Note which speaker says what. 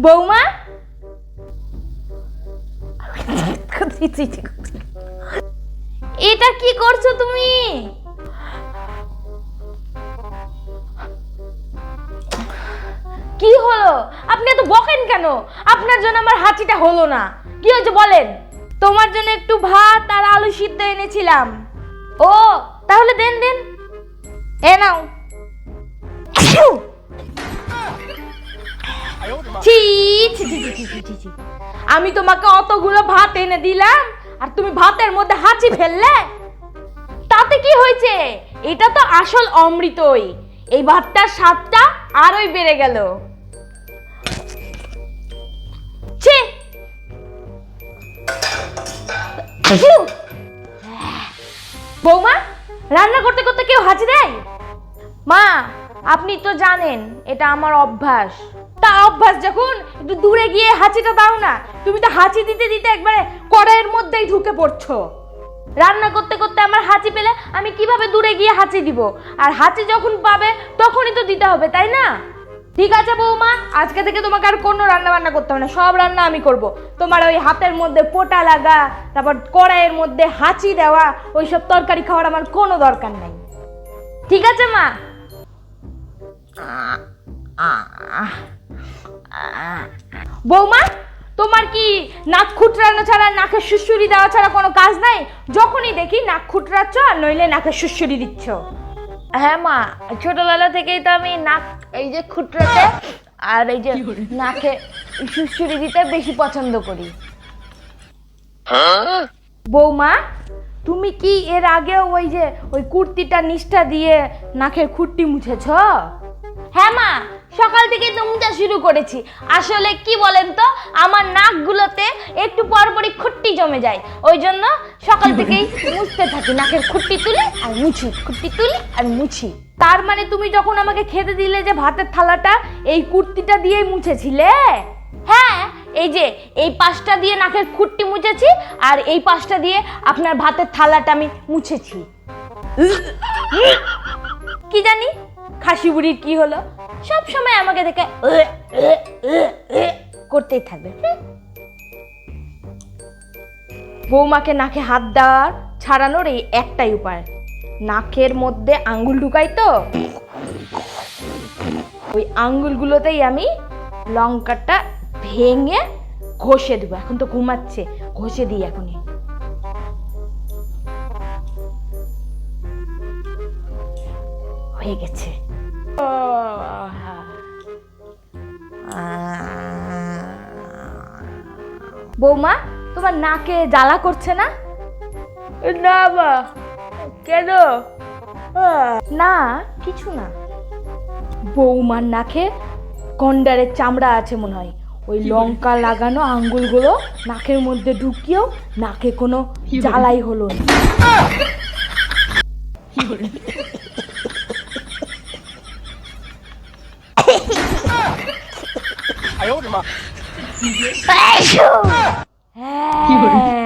Speaker 1: বৌমা? এটা কি করছ তুমি? কি হলো? আপনি এত বকেন কেন? আপনার জন্য আমার হাঁচিটা হলো না। কি হয়েছে বলেন? তোমার জন্য একটু ভাত আর আলু সিদ্ধ এনেছিলাম। ও, তাহলে দেন দেন। এ নাও। ছি ছি ছি ছি, ছি, ছি, ছি। আমি তোমাকে অতগুলো ভাত এনে দিলাম আর তুমি ভাতের মধ্যে হাঁচি ফেললে? তাতে কি হয়েছে? এটা তো আসল অমৃতই। এই ভাতটার স্বাদটা আরোই বেড়ে গেল। ছি। বৌমা রান্না করতে করতে কেউ হাঁচি দেয়? মা আপনি তো জানেন এটা আমার অভ্যাস। তা অভ্যাস যখন একটু দূরে গিয়ে হাঁচিটা দাও না, তুমি তো হাঁচি দিতে দিতে একবারে কড়াইয়ের মধ্যেই ঢুকে পড়ছো। রান্না করতে করতে আমার হাঁচি পেলে আমি কীভাবে দূরে গিয়ে হাঁচি দিব? আর হাঁচি যখন পাবে, তখনই তো দিতে হবে, তাই না? ঠিক আছে বৌমা, আজকে থেকে তোমাকে আর কোনো রান্না বান্না করতে হবে না, সব রান্না আমি করব। তোমার ওই হাতের মধ্যে পোটা লাগা, তারপর কড়াইয়ের মধ্যে হাঁচি দেওয়া, ওইসব তরকারি খাওয়ার আমার কোনো দরকার নাই। ঠিক আছে মা? বৌমা তোমার কি নাক খুটরানো ছাড়া নাকে সুসুরি দেওয়া ছাড়া কোনো কাজ নাই? যখনই দেখি নাক খুটরাচ্ছ আর নইলে নাকে সুসুরি দিচ্ছ। হ্যাঁ মা ছোটবেলা থেকেই তো আমি নাক এই যে খুটরাতে আর এই যে নাকে সুসুরি দিতে বেশি পছন্দ করি। বৌমা তুমি কি এর আগেও ওই যে ওই কুর্তিটা নিষ্ঠা দিয়ে নাকের খুঁটটি মুছেছ? হ্যাঁ মা সকাল থেকে তো মুছা শুরু করেছি। আসলে কি বলেন তো আমার নাকগুলোতে একটু পরপরই খুঁট্টি জমে যায়। ওই জন্য সকাল থেকেই মুছতে থাকি নাকের খুঁট্টি তুলি আর মুছি খুঁট্টি তুলি আর মুছি। তার মানে তুমি যখন আমাকে খেতে দিলে যে ভাতের থালাটা এই কুর্তিটা দিয়েই মুছেছিলে? হ্যাঁ এই যে এই পাশটা দিয়ে নাকের খুঁটটি মুছেছি আর এই পাশটা দিয়ে আপনার ভাতের থালাটা আমি মুছেছি। কি জানি খাসি বুড়ির কি হলো? সব সময় আমাকে দেখে করতেই থাকবে। বৌমাকে নাকে হাত দেওয়ার ছাড়ানোর এই একটাই উপায়। নাকের মধ্যে আঙ্গুল ঢুকাই তো। ওই আঙ্গুলগুলোতেই আমি লঙ্কাটা ভেঙে ঘষে দেবো। এখন তো ঘুমাচ্ছে, ঘষে দিই এখনই। হয়ে গেছে। বৌমা তোমার নাকে জ্বালা করছে না? না মা কেন? না কিছু না। বৌমার নাকে গন্ডারের চামড়া আছে মনে হয়। ওই লঙ্কা লাগানো আঙ্গুলগুলো নাকের মধ্যে ঢুকিয়েও নাকে কোনো জ্বালাই হলো না। 哎呦我的妈哎呦！哎。